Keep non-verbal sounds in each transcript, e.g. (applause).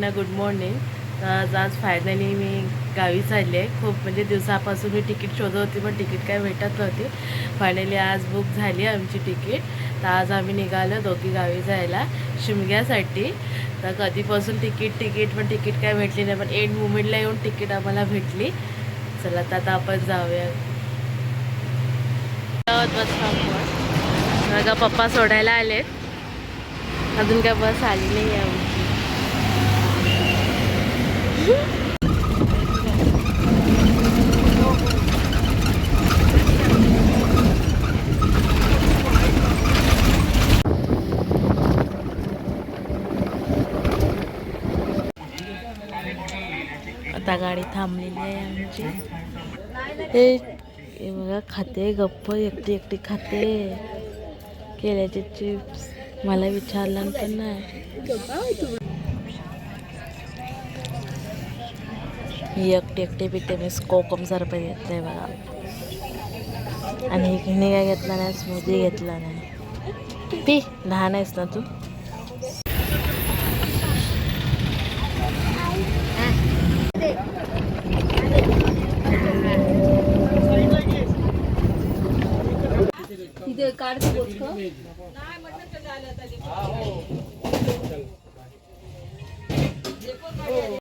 ना good morning आज आज फायनली मी गावी चालली आहे. खूप म्हणजे दिवसापासून मी तिकीट शोधत होती पण तिकीट काय भेटत नव्हती. फायनली आज बुक झाली आमची तिकीट तर आज आम्ही निघालो दोघी गावी जायला शिमग्यासाठी. तर कधीपासून तिकीट तिकीट पण तिकीट काय भेटली नाही पण एंड मुमेंटला येऊन तिकीट आम्हाला भेटली. चला तर आता आपण जाऊया. बस स्टॉपवर पप्पा सोडायला आलेत. अजून काय बस आली नाही आहे आमची. आता गाडी थांबलेली आहे आमची. हे बघा खाते गप्प एकटी एकटी खाते. केल्याचे चिप्स. मला विचारलं पण नाही. ही एकटी एकटी पिते मी कोकमचा घेतलं आहे बघा. आणि हिने काय घेतला नाही स्मूदी घेतला नाही. पी लहान आहेस ना तू?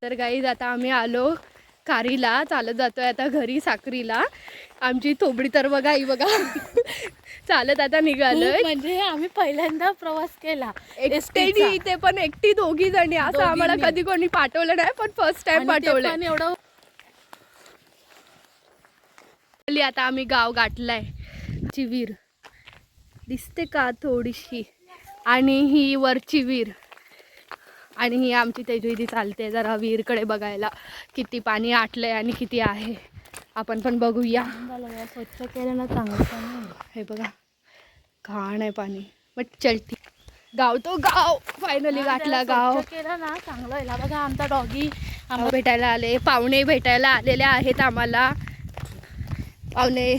तर गाईज आता आम्ही आलो कारीला. चालत जातोय आता घरी साक्रीला आमची थोबडी तर बघा आई बघा. चालत आता निघालोय. म्हणजे आम्ही पहिल्यांदा प्रवास केला. एकटी इथे पण एकटी दोघी जणी. असं आम्हाला कधी कोणी पाठवलं नाही पण फर्स्ट टाइम पाठवलंय. एवढं आता आम्ही गाव गाठलाय. ची विहीर. दिसते का थोडीशी? आणि ही वरची विहीर. आणि ही आमची तेजू चालते. जरा विहीरकडे बघायला किती पाणी आटलंय आणि किती आहे. आपण पण बघूया. स्वच्छ केलं ना चांगलं चांगलं हे बघा घाण आहे पाणी. बट चलती गाव तो गाव. फायनली गाठला गाव. केलं ना चांगलं आहे बघा आमचा डॉगी आम्हाला भेटायला आले पाहुणे भेटायला आलेले आहेत आम्हाला. पाहुणे.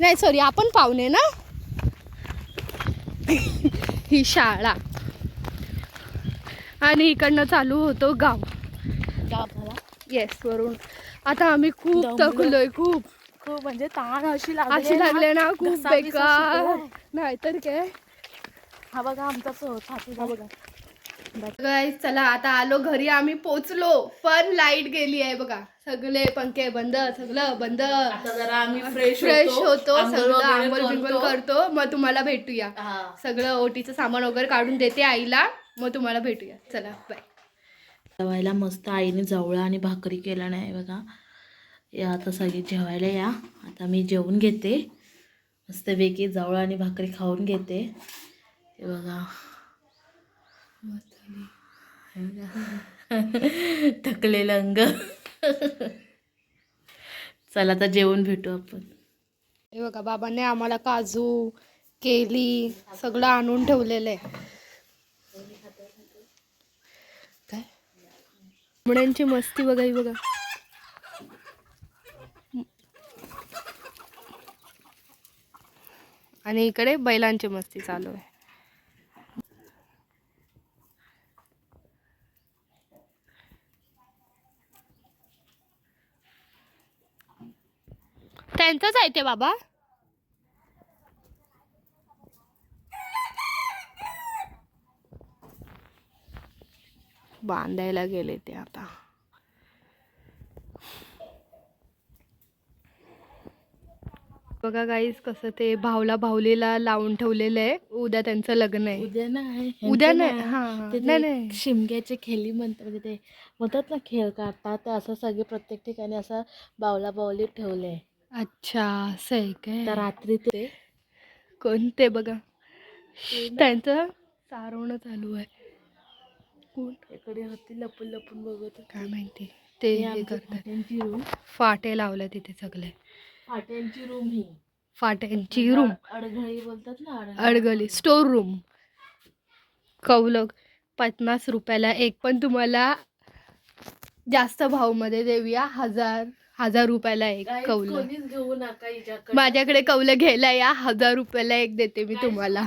नाही सॉरी आपण पाहुणे ना? ही शाळा. आणि इकडनं चालू होतो गाव. येस वरून आता आम्ही खूप. थकलोय खूप. खूप म्हणजे ताण अशी लागली अशी लागले ना खूप बेकार. सुकलाय. नाहीतर काय? हा बघा आमचा हा बघा. चला आता आलो घरी आम्ही पोचलो. पण लाइट गेली आहे बघा. सगळे पंखे बंद सगळं बंद. जरा आम्ही फ्रेश फ्रेश होतो. सगळं आंघोळ बिंघोळ करतो. मग तुम्हाला भेटूया. हा. सगळं ओटीचं सामान वगैरे काढून देते आईला. मग तुम्हाला भेटूया. चला बाय जेवायला मस्त आईने जवळा आणि भाकरी केला नाही बघा. या आता सगळी जेवायला या. आता मी जेवून घेते. मस्तपैकी जवळा आणि भाकरी खाऊन घेते. हे बघा. (laughs) थकलेलं अंग. (laughs) चला आता जेवण भेटू आपण. हे बघा बाबांनी आम्हाला काजू केली सगळं आणून ठेवलेलं आहे. चिमण्यांची मस्ती बघा ही बघा. आणि इकडे बैलांची मस्ती चालू आहे. त्यांचंच आहे ते बाबा. बांधायला गेले ते आता. बघा गाईस कसं ते भावला भावलीला लावून ठेवलेलं आहे. उद्या त्यांचं लग्न आहे. उद्या नाही उद्या नाही, हा. ते- नाही, नाही. शिमग्याचे खेळी म्हणतात म्हणजे ते म्हणतात ना खेळ काढतात ते असं सगळे प्रत्येक ठिकाणी असं बावला बावली ठेवले अच्छा असं आहे तर काय रात्री ते कोणते बघा. त्यांचं सारवणं चालू आहे. कोण इकडे होती लपून लपून बघत. काय माहिती? ते हे करतात. रूम फाटे लावले तिथे सगळे. फाट्यांची रूम ही. फाट्यांची रूम अडघळी बोलतात ना. अडगली स्टोर रूम कौलक. पन्नास रुपयाला एक. पण तुम्हाला जास्त भावमध्ये देऊया. हजार हजार रुपयाला एक कौल घेऊ नका माझ्याकडे कौल घ्यायला या. हजार रुपयाला एक देते मी तुम्हाला.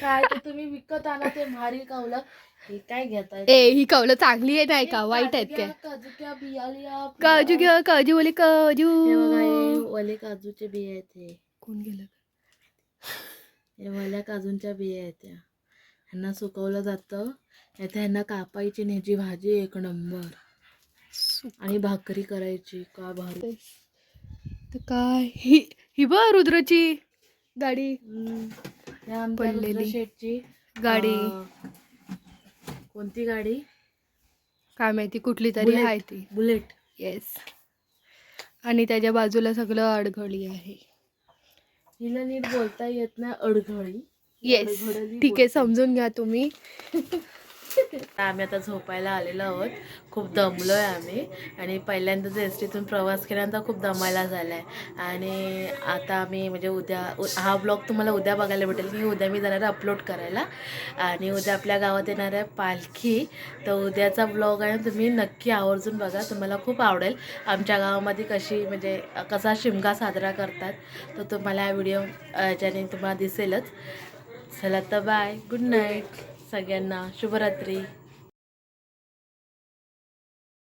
काय ते तुम्ही विकत आणा ते भारी कावलं. हे काय घेताय ए ही कवलं चांगली आहे नाही का? वाईट आहेत काय काजू क्या काजू घ्या काजू बोले काजू. हे बघा हे ओले काजूचे बिया आहेत हे. कोण गेलं? हे ओल्या काजूंच्या बिया आहेत त्या. ह्यांना सुकवलं जातं. येथे ह्यांना कापायची आणि ह्याची भाजी एक नंबर. आणि भाकरी करायची का भारी. तर काय? ही ही बघ रुद्रची गाडी हम्म. पडलेली. शेठची. गाडी. कोणती गाडी? काय माहिती कुठली तरी. आहे ती. बुलेट. येस आणि त्याच्या बाजूला सगळं अडघळी आहे. हिला नीट बोलता येत नाही अडघळी. येस ठीक आहे. समजून घ्या तुम्ही. (laughs) आम्ही आता झोपायला आलेलो आहोत. खूप दमलो आहे आम्ही. आणि पहिल्यांदाच एस टीतून प्रवास केल्यानंतर खूप दमायला झाला आहे आणि आता आम्ही म्हणजे उद्या हा ब्लॉग तुम्हाला उद्या बघायला भेटेल की उद्या मी जाणार आहे अपलोड करायला. आणि उद्या आपल्या गावात येणार आहे पालखी. तर उद्याचा ब्लॉग आहे तुम्ही नक्की आवर्जून बघा. तुम्हाला खूप आवडेल. आमच्या गावामध्ये कशी म्हणजे कसा शिमगा साजरा करतात तर तुम्हाला हा व्हिडिओ ज्याने तुम्हाला दिसेलच. चला तर बाय गुड नाईट सगळ्यांना शुभरात्री.